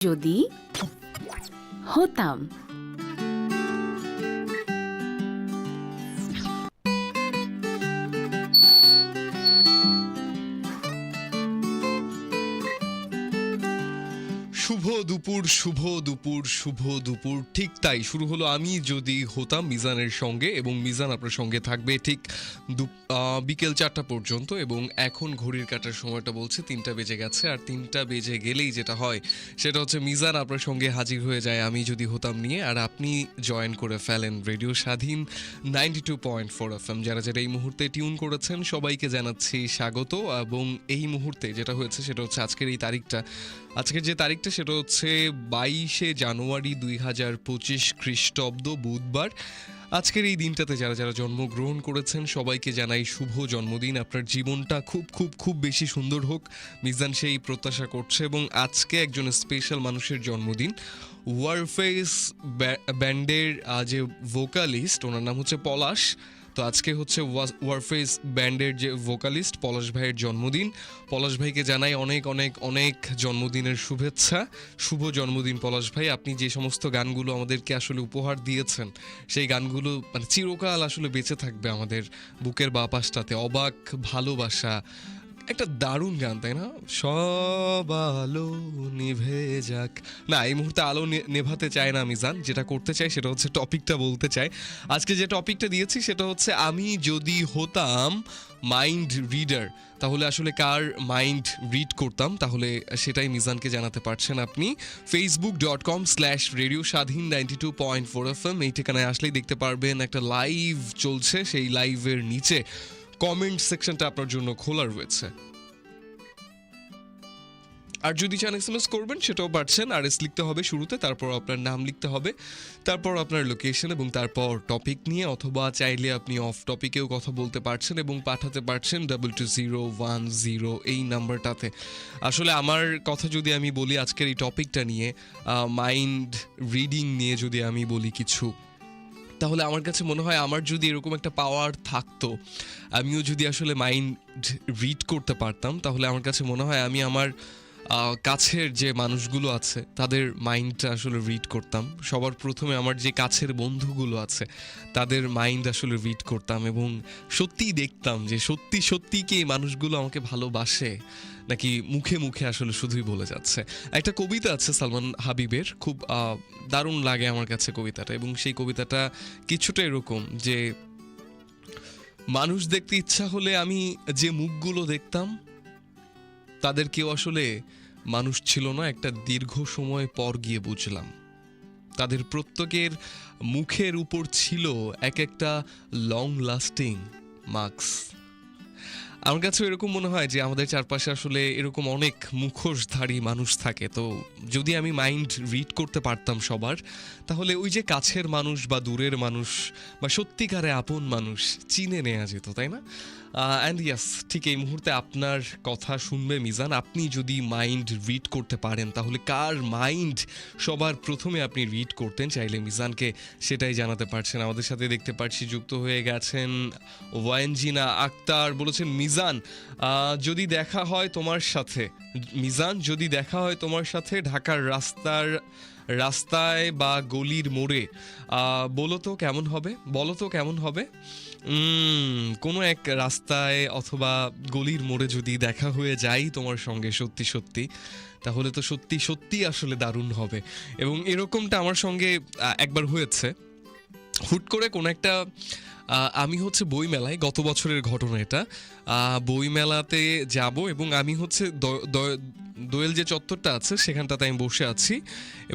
যদি হতাম। শুভ দুপুর শুভ দুপুর শুভ দুপুর। ঠিক তাই, শুরু হলো আমি যদি হতাম মিজানের সঙ্গে এবং মিজান আপনার সঙ্গে থাকবে ঠিক বিকেল চারটা পর্যন্ত এবং এখন ঘড়ির কাটার সময়টা বলছে তিনটা বেজে গেছে আর তিনটা বেজে গেলেই যেটা হয় সেটা হচ্ছে মিজান আপনার সঙ্গে হাজির হয়ে যায় আমি যদি হতাম নিয়ে আর আপনি জয়েন করে ফেলেন radio Shadheen ninety two point four F M যারা যারা এই মুহূর্তে টিউন করেছেন সবাইকে জানাচ্ছি স্বাগত এবং এই মুহূর্তে যেটা হয়েছে সেটা হচ্ছে আজকের এই তারিখটা আজকের যে তারিখটা সেটা হচ্ছে বাইশে জানুয়ারি দুই হাজার পঁচিশ খ্রিস্টাব্দ বুধবার। আজকের এই দিনটাতে যারা যারা জন্মগ্রহণ করেছেন, সবাইকে জানাই শুভ জন্মদিন। আপনার জীবনটা খুব খুব খুব বেশি সুন্দর হোক, মিজান সেই প্রত্যাশা করছে এবং আজকে একজন স্পেশাল মানুষের জন্মদিন। ওয়ারফেস ব্যান্ডের যে ভোকালিস্ট ওনার নাম হচ্ছে পলাশ। তো আজকে হচ্ছে ওয়া- ওয়ারফেস ব্যান্ডের যে ভোকালিস্ট পলাশ ভাইয়ের জন্মদিন। পলাশ ভাইকে জানাই অনেক অনেক অনেক জন্মদিনের শুভেচ্ছা। শুভ জন্মদিন পলাশ ভাই। আপনি যে সমস্ত গানগুলো আমাদেরকে আসলে উপহার দিয়েছেন, সেই গানগুলো মানে চিরকাল আসলে বেঁচে থাকবে আমাদের বুকের বাপাসটাতে অবাক ভালোবাসা একটা দারুণ গান, তাই না? সব আলো নিভে যাক। না, এই মুহূর্তে আলো নেভাতে চায় না মিজান। যেটা করতে চাই সেটা হচ্ছে টপিকটা বলতে চাই আজকে যে টপিকটা দিয়েছি সেটা হচ্ছে আমি যদি হতাম মাইন্ড রিডার, তাহলে আসলে কার মাইন্ড রিড করতাম? তাহলে সেটাই মিজানকে জানাতে পারছেন আপনি। Facebook dot com slash radio Shadheen ninety two point four F M এই ঠিকানায় আসলেই দেখতে পারবেন একটা লাইভ চলছে। সেই লাইভের নিচে কমেন্ট সেকশনটা আপনার জন্য খোলা রয়েছে। আর যদি চান এস এম এস করবেন, সেটাও পারছেন। আর এস লিখতে হবে শুরুতে, তারপর আপনার নাম লিখতে হবে, তারপর আপনার লোকেশন এবং তারপর টপিক নিয়ে, অথবা চাইলে আপনি অফ টপিকেও কথা বলতে পারছেন এবং পাঠাতে পারছেন double two zero one zero এই নাম্বারটাতে আসলে আমার কথা যদি আমি বলি আজকের এই টপিকটা নিয়ে মাইন্ড রিডিং নিয়ে যদি আমি বলি কিছু তাহলে আমার কাছে মনে হয় আমার যদি এরকম একটা পাওয়ার থাকতো, আমিও যদি আসলে মাইন্ড রিড করতে পারতাম, তাহলে আমার কাছে মনে হয় আমি আমার কাছের যে মানুষগুলো আছে, তাদের মাইন্ডটা আসলে রিড করতাম। সবার প্রথমে আমার যে কাছের বন্ধুগুলো আছে, তাদের মাইন্ড আসলে রিড করতাম এবং সত্যিই দেখতাম যে সত্যি সত্যি কি মানুষগুলো আমাকে ভালোবাসে। নাকি মুখে মুখে আসলে শুধুই বলে যাচ্ছে? একটা কবিতা আছে সালমান হাবিবের, খুব দারুণ লাগে আমার কাছে কবিতাটা এবং সেই কবিতাটা কিছুটা এরকম যে, মানুষ দেখতে ইচ্ছা হলে আমি যে মুখগুলো দেখতাম, তাদের কেউ আসলে মানুষ ছিল না, একটা দীর্ঘ সময় পর গিয়ে বুঝলাম। তাদের প্রত্যেকের মুখের উপর ছিল এক একটা লং লাস্টিং মার্কস আমার কাছে এরকম মনে হয় যে আমাদের চারপাশে আসলে এরকম অনেক মুখোশধারী মানুষ থাকে। তো যদি আমি মাইন্ড রিড করতে পারতাম সবার, তাহলে ওই যে কাছের মানুষ বা দূরের মানুষ বা সত্যিকারে আপন মানুষ চিনে নেওয়া যেত, তাই না? অ্যান্ড ইয়াস ঠিক এই মুহূর্তে আপনার কথা শুনবে মিজান। আপনি যদি মাইন্ড রিড করতে পারেন, তাহলে কার মাইন্ড সবার প্রথমে আপনি রিড করতেন? চাইলে মিজানকে সেটাই জানাতে পারছেন। আমাদের সাথে দেখতে পাচ্ছি যুক্ত হয়ে গেছেন ওয়ানজিনা আক্তার। বলেছেন, মিজান যদি দেখা হয় তোমার সাথে, মিজান, যদি দেখা হয় তোমার সাথে, ঢাকার রাস্তার রাস্তায় বা গলির মোড়ে বলো তো কেমন হবে? বলো তো কেমন হবে? কোনো এক রাস্তায় অথবা গলির মোড়ে যদি দেখা হয়ে যায় তোমার সঙ্গে সত্যি সত্যি, তাহলে তো সত্যি সত্যি আসলে দারুণ হবে। এবং এরকমটা আমার সঙ্গে একবার হয়েছে। হুট করে কোনো একটা আমি হচ্ছে বই মেলায় গত বছরের ঘটনা এটা বই মেলাতে যাব এবং আমি হচ্ছে দোয়েল যে চত্বরটা আছে, সেখানটাতে আমি বসে আছি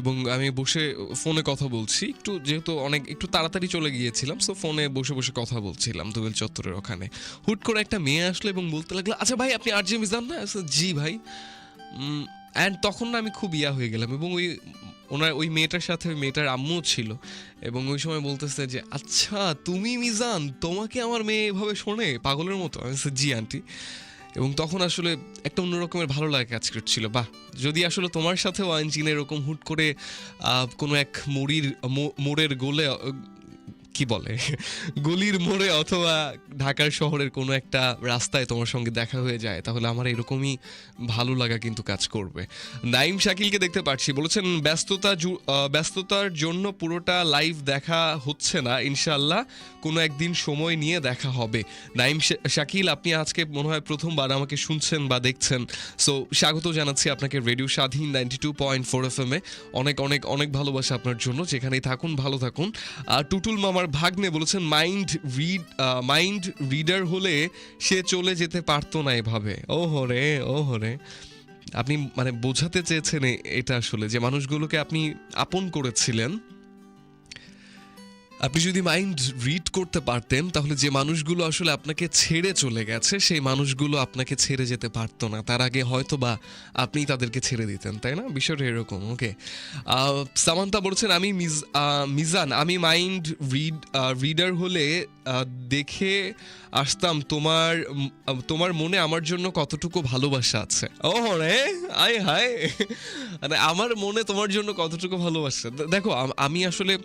এবং আমি বসে ফোনে কথা বলছি। একটু যেহেতু অনেক, একটু তাড়াতাড়ি চলে গিয়েছিলাম সো ফোনে বসে বসে কথা বলছিলাম দোয়েল চত্বরের ওখানে। হুট করে একটা মেয়ে আসলো এবং বলতে লাগল আচ্ছা ভাই, আপনি আর জি মিজান না? জি ভাই। অ্যান্ড তখন না আমি খুব ইয়া হয়ে গেলাম এবং ওই ওনার ওই মেয়েটার সাথে ওই মেয়েটার আম্মু ছিল এবং ওই সময় বলতেছে যে আচ্ছা তুমি মিজান, তোমাকে আমার মেয়ে এভাবে শোনে? পাগলের মতো? জি, আন্টি। এবং তখন আসলে একটা অন্যরকমের ভালো লাগে কাজ করছিল। বাহ, যদি আসলে তোমার সাথেও আইনজিন এরকম হুট করে কোনো এক মুড়ির মোড়ের গোলে কি বলে? গলির মোড়ে অথবা ঢাকার শহরের কোনো একটা রাস্তায় তোমার সঙ্গে দেখা হয়ে যায়, তাহলে আমার এরকমই ভালো লাগা কিন্তু কাজ করবে। নাইম শাকিলকে দেখতে পাচ্ছি, বলেছেন, ব্যস্ততা ব্যস্ততার জন্য পুরোটা লাইভ দেখা হচ্ছে না ইনশাল্লাহ কোনো একদিন সময় নিয়ে দেখা হবে। নাইম শাকিল, আপনি আজকে মনে হয় প্রথমবার আমাকে শুনছেন বা দেখছেন। সো স্বাগত জানাচ্ছি আপনাকে radio Shadheen ninety two point four F M এ। অনেক অনেক অনেক ভালোবাসা আপনার জন্য, যেখানেই থাকুন, ভালো থাকুন। আর টুটুল মামার ভাগ্নে বলেছেন মাইন্ড রিড মাইন্ড রিডার হলে সে চলে যেতে পারতো না এভাবে। ও হরে ও হরে আপনি মানে বোঝাতে চেয়েছেন এটা আসলে, যে মানুষগুলোকে আপনি আপন করেছিলেন। আপনি যদি মাইন্ড রিড করতে পারতেন, তাহলে যে মানুষগুলো আসলে আপনাকে ছেড়ে চলে গেছে, সেই মানুষগুলো আপনাকে ছেড়ে যেতে পারতো না। তার আগে হয়তো বা আপনি তাদেরকে ছেড়ে দিতেন, তাই না? বিষয়টা এরকম, ওকে। সামান্তা বলছেন, আমি মিজ- মিজান, আমি মাইন্ড রিড রিডার হলে দেখে আসতাম তোমার তোমার মনে আমার জন্য কতটুকু ভালোবাসা আছে। ও রে, আয় হায়। মানে আমার মনে তোমার জন্য কতটুকু ভালোবাসা দেখো আমি আসলে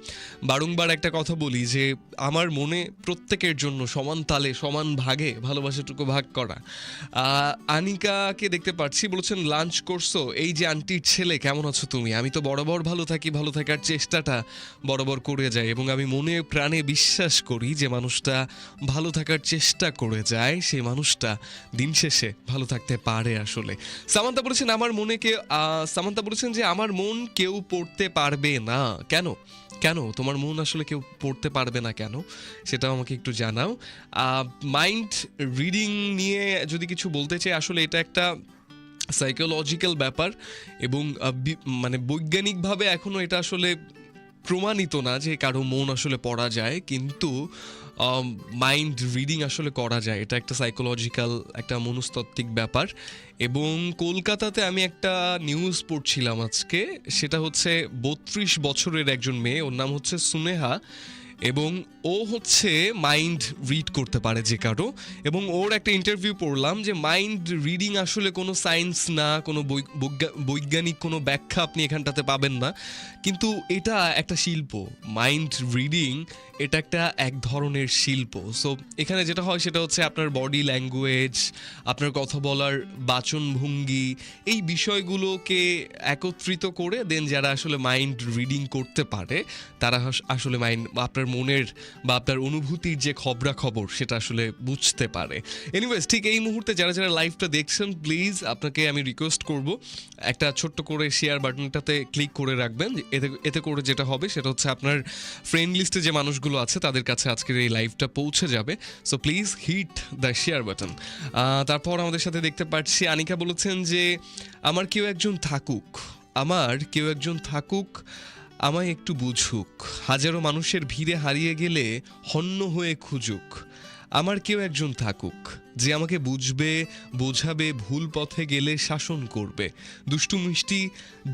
বারংবার একটা কথা বলি যে, আমার মনে প্রত্যেকের জন্য সমান তালে, সমান ভাগে ভালোবাসাটুকু ভাগ করা। আনিকাকে দেখতে পাচ্ছি, বলছেন, লাঞ্চ করছ? এই যে আন্টির ছেলে, কেমন আছো তুমি? আমি তো বরাবর ভালো থাকি, ভালো থাকার চেষ্টাটা বরাবর করে যাই এবং আমি মনে প্রাণে বিশ্বাস করি যে মানুষটা ভালো থাকার চেষ্টা করে যায়, সেই মানুষটা দিন শেষে ভালো থাকতে পারে আসলে। সামান্তা বলেছেন, আমার মনে কেউ সামান্তা বলেছেন যে আমার মন কেউ পড়তে পারবে না। কেন? কেন? তোমার মন আসলে কেউ পড়তে পারবে না কেন? সেটাও আমাকে একটু জানাও। মাইন্ড রিডিং নিয়ে যদি কিছু বলতে চাই, আসলে এটা একটা সাইকোলজিক্যাল ব্যাপার এবং মানে বৈজ্ঞানিকভাবে এখনও এটা আসলে প্রমাণিত না যে কারও মন আসলে পড়া যায়। কিন্তু মাইন্ড রিডিং আসলে করা যায়। এটা একটা সাইকোলজিক্যাল একটা মনস্তাত্ত্বিক ব্যাপার। এবং কলকাতাতে আমি একটা নিউজ পড়ছিলাম আজকে। সেটা হচ্ছে বত্রিশ বছরের একজন মেয়ে, ওর নাম হচ্ছে সুনেহা। এবং ও হচ্ছে মাইন্ড রিড করতে পারে যে কারও। এবং ওর একটা ইন্টারভিউ পড়লাম যে মাইন্ড রিডিং আসলে কোনো সায়েন্স না, কোনো বৈজ্ঞানিক কোনো ব্যাখ্যা আপনি এখানটাতে পাবেন না। কিন্তু এটা একটা শিল্প। মাইন্ড রিডিং এটা একটা এক ধরনের শিল্প। সো এখানে যেটা হয় সেটা হচ্ছে আপনার বডি ল্যাঙ্গুয়েজ আপনার কথা বলার বাচনভঙ্গি, এই বিষয়গুলোকে একত্রিত করে দেন যারা আসলে মাইন্ড রিডিং করতে পারে, তারা আসলে মাইন্ড আপনার মনের বা আপনার অনুভূতির যে খবরা খবর সেটা আসলে বুঝতে পারে। এনিওয়েজ ঠিক এই মুহূর্তে যারা যারা লাইভটা দেখছেন প্লিজ আপনাকে আমি রিকোয়েস্ট করব, একটা ছোট্ট করে শেয়ার বাটনটাতে ক্লিক করে রাখবেন। এতে এতে করে যেটা হবে সেটা হচ্ছে আপনার ফ্রেন্ড লিস্টে যে মানুষগুলো আছে, তাদের কাছে আজকের এই লাইভটা পৌঁছে যাবে। So please hit the share button তারপর আমাদের সাথে দেখতে পাচ্ছি, আনিকা বলেছেন যে, আমার কেউ একজন থাকুক, আমার কেউ একজন থাকুক, আমায় একটু বুঝুক। হাজারো মানুষের ভিড়ে হারিয়ে গেলে হন্য হয়ে খুঁজুক। আমার কেউ একজন থাকুক, যে আমাকে বুঝবে, বোঝাবে, ভুল পথে গেলে শাসন করবে। দুষ্টু মিষ্টি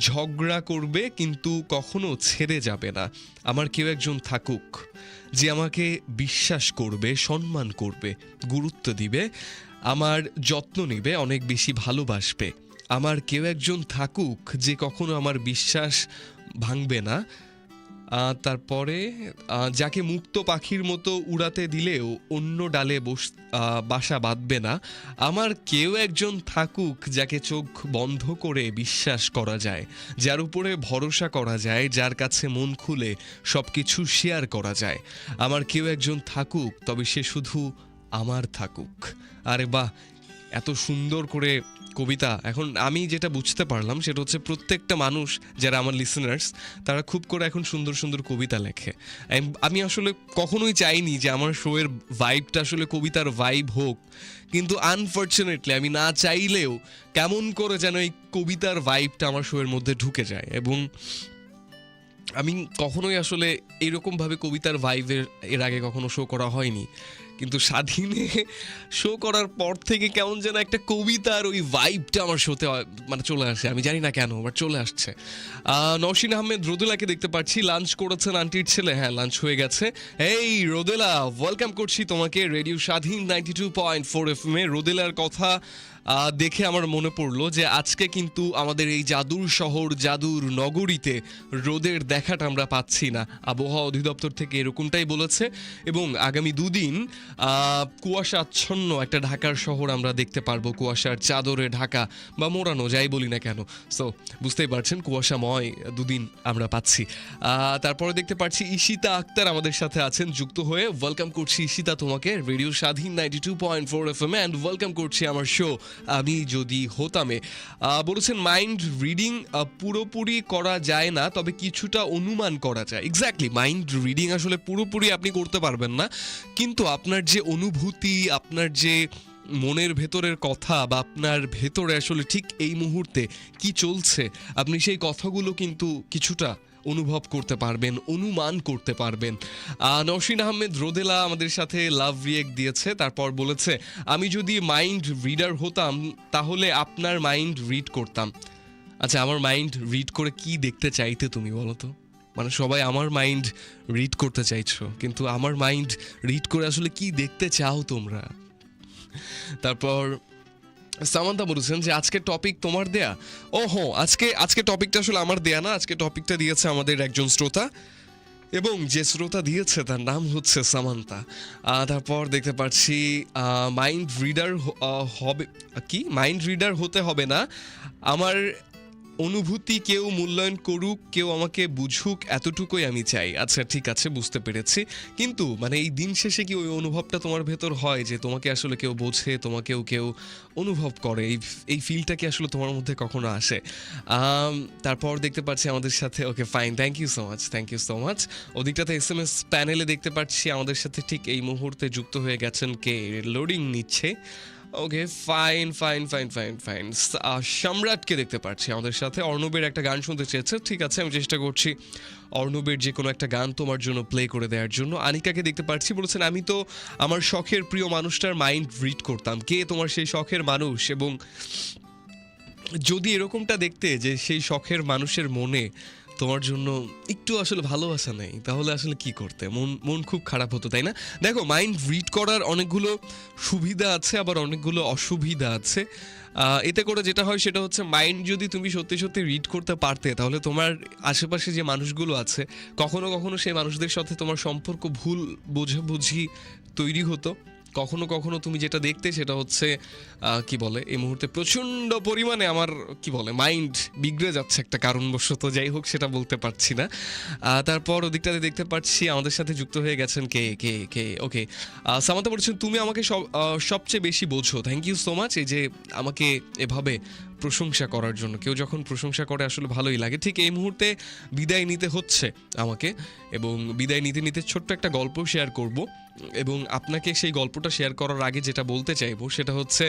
ঝগড়া করবে, কিন্তু কখনো ছেড়ে যাবে না। আমার কেউ একজন থাকুক যে আমাকে বিশ্বাস করবে, সম্মান করবে, গুরুত্ব দিবে, আমার যত্ন নেবে, অনেক বেশি ভালোবাসবে। আমার কেউ একজন থাকুক যে কখনো আমার বিশ্বাস ভাঙবে না। তারপরে যাকে মুক্ত পাখির মতো উড়াতে দিলেও অন্য ডালে বস বাসা বাঁধবে না, আমার কেউ একজন থাকুক যাকে চোখ বন্ধ করে বিশ্বাস করা যায়, যার উপরে ভরসা করা যায়, যার কাছে মন খুলে সব কিছু শেয়ার করা যায়। আমার কেউ একজন থাকুক, তবে সে শুধু আমার থাকুক। আরে বাহ! এত সুন্দর করে কবিতা। এখন আমি যেটা বুঝতে পারলাম সেটা হচ্ছে প্রত্যেকটা মানুষ, যারা আমার লিসেনার্স তারা খুব করে এখন সুন্দর সুন্দর কবিতা লেখে। আমি- আসলে কখনোই চাইনি যে আমার শোয়ের ভাইবটা আসলে কবিতার ভাইব হোক। কিন্তু আনফর্চুনেটলি আমি না চাইলেও কেমন করে যেন এই কবিতার ভাইবটা আমার শোয়ের মধ্যে ঢুকে যায়। এবং আমি কখনোই আসলে এরকমভাবে কবিতার ভাইবের এর আগে কখনো শো করা হয়নি। কিন্তু স্বাধীনে শো করার পর থেকে কেমন যেন একটা কবিতার ওই ভাইবটা আমার শোতে মানে চলে আসে। আমি জানি না কেন বাট চলে আসছে। নওশিন আহমেদ রোদেলাকে দেখতে পাচ্ছি। লাঞ্চ করেছেন আন্টির ছেলে। হ্যাঁ লাঞ্চ হয়ে গেছে। এই রোদেলা ওয়েলকাম করছি তোমাকে। Radio Shadheen ninety two point four F M এ রোদেলার কথা দেখে আমার মনে পড়ল যে আজকে কিন্তু আমাদের এই জাদুর শহর জাদুর নগরীতে রোদের দেখাটা আমরা পাচ্ছি না। আবহাওয়া অধিদপ্তর থেকে এরকমটাই বলেছে এবং আগামী দুদিন আহ, কুয়াশাচ্ছন্ন একটা ঢাকার শহর আমরা দেখতে পারব। কুয়াশার চাদরে ঢাকা বা মোড়ানো যাই বলি না কেন। সো বুঝতেই পারছেন কুয়াশাময় দুদিন আমরা পাচ্ছি। তারপরে দেখতে পাচ্ছি ঈশিতা আক্তার আমাদের সাথে আছেন যুক্ত হয়ে। ওয়েলকাম করছি ঈশিতা তোমাকে। Radio Shadheen ninety two point four F M and welcome করছি আমার শো আমি যদি হতামে বলেছেন মাইন্ড রিডিং পুরোপুরি করা যায় না, তবে কিছুটা অনুমান করা যায়। এক্স্যাক্টলি মাইন্ড রিডিং আসলে পুরোপুরি আপনি করতে পারবেন না। কিন্তু আপনার যে অনুভূতি, আপনার যে মনের ভেতরের কথা বা আপনার ভেতরে আসলে ঠিক এই মুহূর্তে কি চলছে, আপনি সেই কথাগুলো কিন্তু কিছুটা অনুভব করতে পারবেন, অনুমান করতে পারবেন। নওশিন আহমেদ রোদেলা আমাদের সাথে লাভ রিয়েক্ট দিয়েছে, তারপর বলেছে, আমি যদি মাইন্ড রিডার হতাম, তাহলে আপনার মাইন্ড রিড করতাম। আচ্ছা আমার মাইন্ড রিড করে কি দেখতে চাইতে তুমি বলো তো? মানে সবাই আমার মাইন্ড রিড করতে চাইছো, কিন্তু আমার মাইন্ড রিড করে আসলে কি দেখতে চাও তোমরা? তারপর সামান্তা বলেছেন যে আজকে টপিক তোমার দেয়া। ও হো, আজকে আজকে টপিকটা আসলে আমার দেয়া না, আজকে টপিকটা দিয়েছে আমাদের একজন শ্রোতা। এবং যে শ্রোতা দিয়েছে তার নাম হচ্ছে সামান্তা। তারপর দেখতে পাচ্ছি মাইন্ড রিডার হবে, কি? মাইন্ড রিডার হতে হবে না। আমার অনুভূতি কেউ মূল্যায়ন করুক, কেউ আমাকে বুঝুক, এতটুকুই আমি চাই। আচ্ছা ঠিক আছে, বুঝতে পেরেছি। কিন্তু মানে এই দিন শেষে কি ওই অনুভবটা তোমার ভেতর হয় যে তোমাকে আসলে কেউ বোঝে, তোমাকেও কেউ অনুভব করে? এই এই ফিলটা কি আসলে তোমার মধ্যে কখনো আসে? তারপর দেখতে পাচ্ছি আমাদের সাথে okay fine thank you so much thank you so much ওদিকটাতে S M S প্যানেলে দেখতে পাচ্ছি আমাদের সাথে ঠিক এই মুহূর্তে যুক্ত হয়ে গেছেন কে? লোডিং নিচ্ছে। Okay fine fine fine fine fine সম্রাটকে দেখতে পাচ্ছি আমাদের সাথে। অর্ণবের একটা গান শুনতে চেয়েছে। ঠিক আছে, আমি চেষ্টা করছি অর্ণবের যে কোনো একটা গান তোমার জন্য প্লে করে দেওয়ার জন্য। আনিকাকে দেখতে পাচ্ছি বলেছেন, আমি তো আমার শখের প্রিয় মানুষটার মাইন্ড রিড করতাম। কে তোমার সেই শখের মানুষ? এবং যদি এরকমটা দেখতে যে সেই শখের মানুষের মনে তোমার জন্য একটু আসলে ভালোবাসা নেই, তাহলে আসলে কি করতে? মন মন খুব খারাপ হতো, তাই না? দেখো মাইন্ড রিড করার অনেকগুলো সুবিধা আছে, আবার অনেকগুলো অসুবিধা আছে। এতে করে যেটা হয় সেটা হচ্ছে মাইন্ড যদি তুমি সত্যি সত্যি রিড করতে পারতে, তাহলে তোমার আশেপাশে যে মানুষগুলো আছে, কখনো কখনো সেই মানুষদের সাথে তোমার সম্পর্ক ভুল বোঝাবুঝি তৈরি হতো। কখনো কখনো তুমি যেটা দেখতে সেটা হচ্ছে কি বলে, এই মুহূর্তে প্রচণ্ড পরিমাণে আমার, কি বলে মাইন্ড বিগড়ে যাচ্ছে একটা কারণবশত, যাই হোক সেটা বলতে পারছি না। তারপর ওদিকটাতে দেখতে পাচ্ছি আমাদের সাথে যুক্ত হয়ে গেছেন কে কে কে ওকে সামান্তা বলছেন, তুমি আমাকে সব সবচেয়ে বেশি বোঝো। থ্যাংক ইউ সো মাচ এই যে আমাকে এভাবে প্রশংসা করার জন্য। কেউ যখন প্রশংসা করে, আসলে ভালোই লাগে। ঠিক এই মুহূর্তে বিদায় নিতে হচ্ছে আমাকে এবং বিদায় নিতে নিতে ছোট্ট একটা গল্প শেয়ার করব এবং আপনাকে সেই গল্পটা শেয়ার করার আগে যেটা বলতে চাইব, সেটা হচ্ছে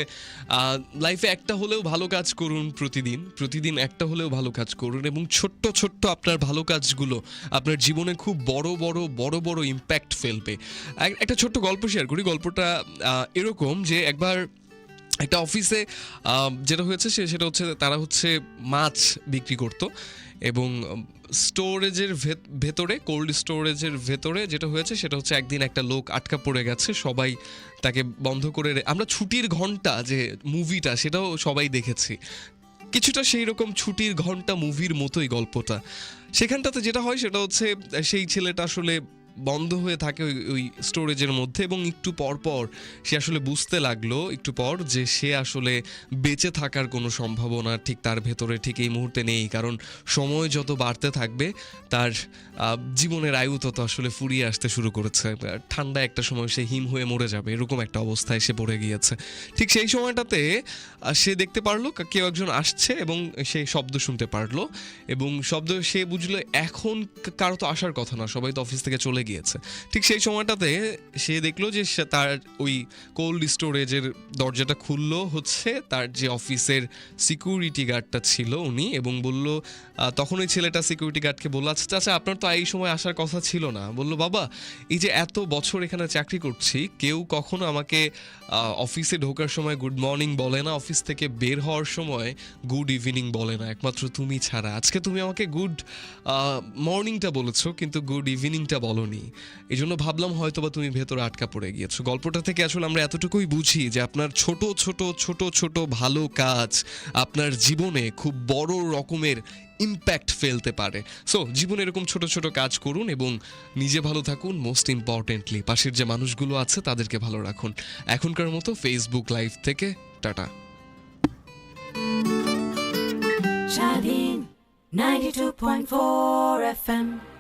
লাইফে একটা হলেও ভালো কাজ করুন প্রতিদিন প্রতিদিন একটা হলেও ভালো কাজ করুন এবং ছোট্ট ছোট্ট আপনার ভালো কাজগুলো আপনার জীবনে খুব বড় বড় বড় বড় ইম্প্যাক্ট ফেলবে। একটা ছোট্ট গল্প শেয়ার করি। গল্পটা এরকম যে একবার একটা অফিসে যেটা হয়েছে সে, সেটা হচ্ছে তারা হচ্ছে মাছ বিক্রি করতো এবং স্টোরেজের ভেতরে, কোল্ড স্টোরেজের ভেতরে যেটা হয়েছে সেটা হচ্ছে একদিন একটা লোক আটকা পড়ে গেছে, সবাই তাকে বন্ধ করে আমরা ছুটির ঘণ্টা যে মুভিটা সেটাও সবাই দেখেছি। কিছুটা সেই রকম ছুটির ঘণ্টা মুভির মতোই গল্পটা। সেখানটাতে যেটা হয় সেটা হচ্ছে, সেই ছেলেটা আসলে বন্ধ হয়ে থাকে ওই ওই স্টোরেজের মধ্যে এবং একটু পর পর সে আসলে বুঝতে লাগল, একটু পর যে সে আসলে বেঁচে থাকার কোনো সম্ভাবনা ঠিক তার ভেতরে ঠিক এই মুহূর্তে নেই। কারণ সময় যত বাড়তে থাকবে, তার জীবনের আয়ু তত আসলে ফুরিয়ে আসতে শুরু করেছে। ঠান্ডা একটা সময় সে হিম হয়ে মরে যাবে, এরকম একটা অবস্থায় সে পড়ে গিয়েছে। ঠিক সেই সময়টাতে সে দেখতে পারল কেউ একজন আসছে এবং সে শব্দ শুনতে পারল এবং শব্দ সে বুঝলো, এখন কারও তো আসার কথা না, সবাই তো অফিস থেকে চলে চলে গিয়েছে। ঠিক সেই সময়টাতে সে দেখল যে তার ওই কোল্ড স্টোরেজের দরজাটা খুললো, হচ্ছে তার যে অফিসের সিকিউরিটি গার্ডটা ছিল উনি এবং বলল তখন ওই ছেলেটা সিকিউরিটি গার্ডকে বলল আচ্ছা চাচা আপনার তো এই সময় আসার কথা ছিল না। বলল, বাবা, এই যে এত বছর এখানে চাকরি করছি, কেউ কখনো আমাকে অফিসে ঢোকার সময় গুড মর্নিং বলে না, অফিস থেকে বের হওয়ার সময় গুড ইভিনিং বলে না, একমাত্র তুমি ছাড়া। আজকে তুমি আমাকে গুড মর্নিংটা বলেছ, কিন্তু গুড ইভিনিংটা বলনি। এই জন্য ভাবলাম হয়তো বা তুমি ভেতরে আটকা পড়ে গিয়েছো। গল্পটা থেকে আসলে আমরা এতটুকুই বুঝি যে আপনার ছোট ছোট ছোট ছোট ভালো কাজ আপনার জীবনে খুব বড় রকমের ইম্প্যাক্ট ফেলতে পারে। সো জীবনে এরকম ছোট ছোট কাজ করুন এবং নিজে ভালো থাকুন মোস্ট ইম্পর্টেন্টলি পাশের যে মানুষগুলো আছে, তাদেরকে ভালো রাখুন। এখনকার মতো ফেসবুক লাইভ থেকে টাটা। Shadeen 92.4 FM